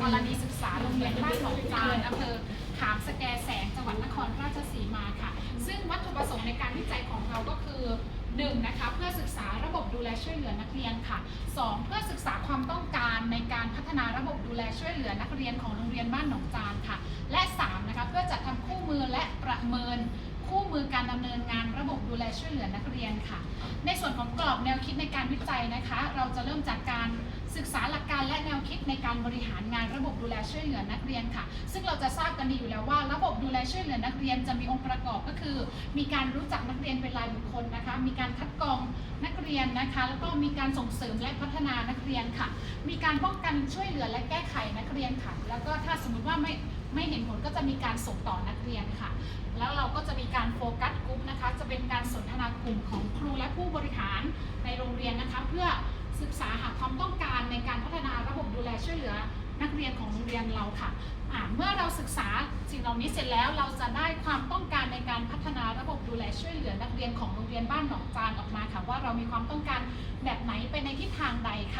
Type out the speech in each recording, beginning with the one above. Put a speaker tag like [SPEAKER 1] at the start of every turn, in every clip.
[SPEAKER 1] กรณีศึกษาโรงเรียนบ้านหนองจานอำเภอขามสแกแสงจังหวัดนครราชสีมาค่ะ ซึ่งวัตถุประสงค์ในการวิจัยของเราก็คือหนึ่งนะคะเพื่อศึกษาระบบดูแลช่วยเหลือนักเรียนค่ะสองเพื่อศึกษาความต้องการในการพัฒนาระบบดูแลช่วยเหลือนักเรียนของโรงเรียนบ้านหนองจานค่ะ และสามนะคะเพื่อจัดทำคู่มือและประเมิน คู่มือการดำเนินงานระบบดูแลช่วยเหลือนักเรียนค่ะ ในส่วนของกรอบแนวคิดในการวิจัยนะคะ เราจะเริ่มจากการศึกษาหลักการและแนวคิดในการบริหารงานระบบดูแลช่วยเหลือนักเรียนค่ะ ซึ่งเราจะทราบกันดีอยู่แล้วว่า ระบบดูแลช่วยเหลือนักเรียนจะมีองค์ประกอบก็คือ มีการรู้จักนักเรียนเป็นรายบุคคลนะคะ มีการคัดกรองนักเรียนนะคะ แล้วก็มีการส่งเสริมและพัฒนานักเรียนค่ะ มีการป้องกันช่วยเหลือและแก้ไขนักเรียนค่ะ แล้วก็ถ้าสมมติว่าไม่ ไม่เห็นผลก็จะมีการส่งต่อนักเรียนค่ะ แล้วเราก็จะมีการโฟกัสกลุ่มนะคะ จะเป็นการสนทนากลุ่มของครูและผู้บริหารในโรงเรียนนะคะ เพื่อศึกษาหาความต้องการในการพัฒนาระบบดูแลช่วยเหลือนักเรียนของโรงเรียนเราค่ะเมื่อเราศึกษาสิ่งเหล่านี้เสร็จแล้วเราจะได้ความต้องการในการพัฒนาระบบดูแลช่วยเหลือนักเรียนของโรงเรียนบ้านหนองจานออกมาค่ะว่าเรามีความต้องการแบบไหนไปในทิศทางใดค่ะ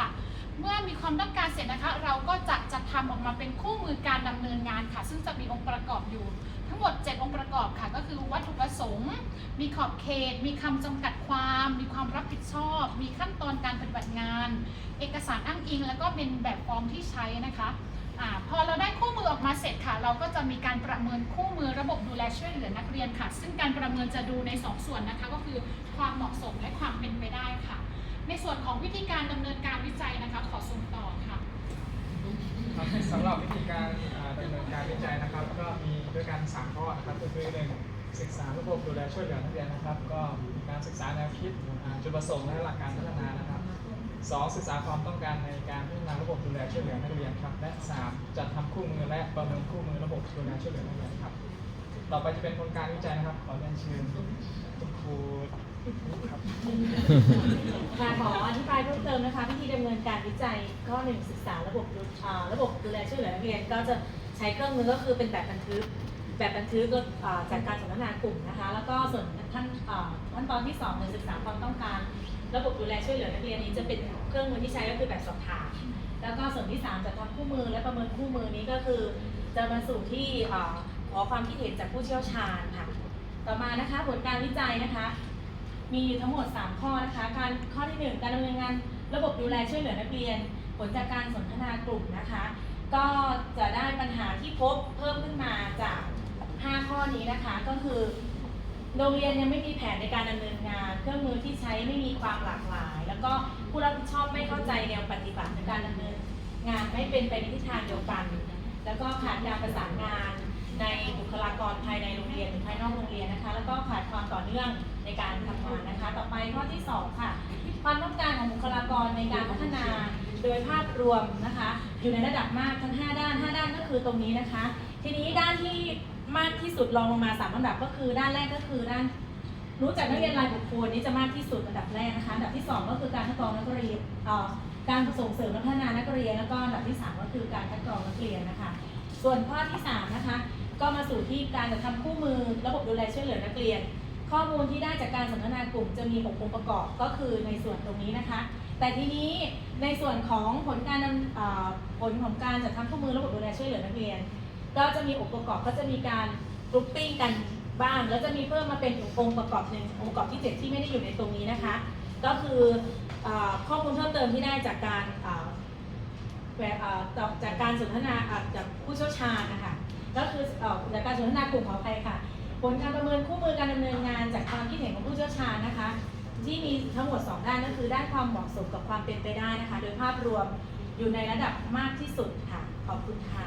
[SPEAKER 1] เมื่อมีความต้องการเสร็จนะคะ เราก็จะจัดทำออกมาเป็นคู่มือการดำเนินงานค่ะ ซึ่งจะมีองค์ประกอบอยู่ ทั้งหมด 7 องค์ประกอบค่ะ ก็คือวัตถุประสงค์ มีขอบเขต มีคำจำกัดความ มีความรับผิดชอบ มีขั้นตอนการปฏิบัติงาน เอกสารอ้างอิง แล้วก็เป็นแบบฟอร์มที่ใช้นะคะอพอเราได้คู่มือออกมาเสร็จค่ะ เราก็จะมีการประเมินคู่มือระบบดูแลช่วยเหลือนักเรียนค่ะ ซึ่งการประเมินจะดูใน 2ส่วนนะคะ ก็คือความเหมาะสมและความเป็นไปได้ค่ะ ในส่วนของวิธีการดำเนินการวิจัยนะคะ ขอส่งต่อค่ะ
[SPEAKER 2] ครับสำหรับวิธีการอ่าดำเนินการวิจัยนะครับ ก็มีด้วยกัน3ข้อนะครับก็คือหนึ่งศึกษาระบบดูแลช่วยเหลือนักเรียนนะครับ ก็มีการศึกษาแนวคิดอ่าจุดประสงค์และหลักการพัฒนานะครับสองศึกษาความต้องการในการพัฒนาระบบดูแลช่วยเหลือนักเรียนครับและสามจัดทำคู่มือและประเมินคู่มือระบบดูแลช่วยเหลือนักเรียนครับ ต่อไปจะเป็นผลการวิจัยนะครับ ขอเรียนเชิญคุณครูครับ
[SPEAKER 3] ค่ะขออธิบายเพิ่มเติมนะคะวิธีดำเนินการวิจัยข้อหนึ่งศึกษาระบบดูอ่าระบบดูแลช่วยเหลือนักเรียนก็จะใช้เครื่องมือก็คือเป็นแบบบันทึก แบบบันทึกอ่าจากการสนทนากลุ่มนะคะ แล้วก็ส่วนขั้นอ่าขั้นตอนที่สองคือศึกษาความต้องการ ระบบดูแลช่วยเหลือนักเรียนนี้จะเป็นเครื่องมือที่ใช้ก็คือแบบสอบถามแล้วก็ส่วนที่สามจะทำคู่มือและประเมินคู่มือนี้ก็คือ จะมาสู่ที่อ่าขอความคิดเห็นจากผู้เชี่ยวชาญค่ะ ต่อมานะคะผลการวิจัยนะคะ มีอยู่ทั้งหมด 3 ข้อนะคะ การข้อที่ 1 การดำเนินงานระบบดูแลช่วยเหลือนักเรียน ผลจากการสนทนากลุ่มนะคะ ก็จะได้ปัญหาที่พบเพิ่มขึ้นมาจาก 5 ข้อนี้นะคะ ก็คือ โรงเรียนยังไม่มีแผนในการดำเนินงาน เครื่องมือที่ใช้ไม่มีความหลากหลาย แล้วก็ผู้รับผิดชอบไม่เข้าใจแนวปฏิบัติในการดำเนินงานไม่เป็นไปในทิศทางเดียวกัน แล้วก็ขาดการประสานงานในบุคลากรภายในโรงเรียนหรือภายนอก แล้วก็ขาดความต่อเนื่องในการทำงานนะคะ ต่อไปข้อที่สองค่ะ ความต้องการของบุคลากรในการพัฒนาโดยภาพรวมนะคะ อยู่ในระดับมากทั้ง 5 ด้าน 5 ด้านก็คือตรงนี้นะคะ ทีนี้ด้านที่มากที่สุดรองลงมาสามอันดับก็คือด้านแรกก็คือด้าน รู้จักนักเรียนรายบุคคลนี้จะมากที่สุดอันดับแรกนะคะอันดับที่สองก็คือการคัดกรองนักเรียนเอ่อการส่งเสริมและพัฒนานักเรียนแล้วก็อันดับที่สามก็คือการคัดกรองนักเรียนนะคะ ส่วนข้อที่สามนะคะ ก็มาสู่ที่การจะทำคู่มือระบบดูแลช่วยเหลือนักเรียน ข้อมูลที่ได้จากการสนทนากลุ่มจะมีหกองค์ประกอบก็คือในส่วนตรงนี้นะคะ แต่ทีนี้ในส่วนของผลการนำผลของการจัดทำคู่มือระบบดูแลช่วยเหลือนักเรียน ก็จะมีองค์ประกอบก็จะมีการกรุ๊ปปิ้งกันบ้าง แล้วจะมีเพิ่มมาเป็นองค์ประกอบหนึ่งองค์ประกอบที่ 7 ที่ไม่ได้อยู่ในตรงนี้นะคะ ก็คืออข้อมูลเพิ่มเติมที่ได้จากการจากจากการสนทนาอะจากผู้เชี่ยวชาญ ก็คือออจากการสนทนากลุ่มขออภัยค่ะ ผลการประเมินคู่มือการดำเนินงานจากความคิดเห็นของผู้เชี่ยวชาญนะคะ ที่มีทั้งหมด 2 ด้านก็คือ ด้านความเหมาะสมกับความเป็นไปได้นะคะ โดยภาพรวมอยู่ในระดับมากที่สุดค่ะ ขอบคุณค่ะ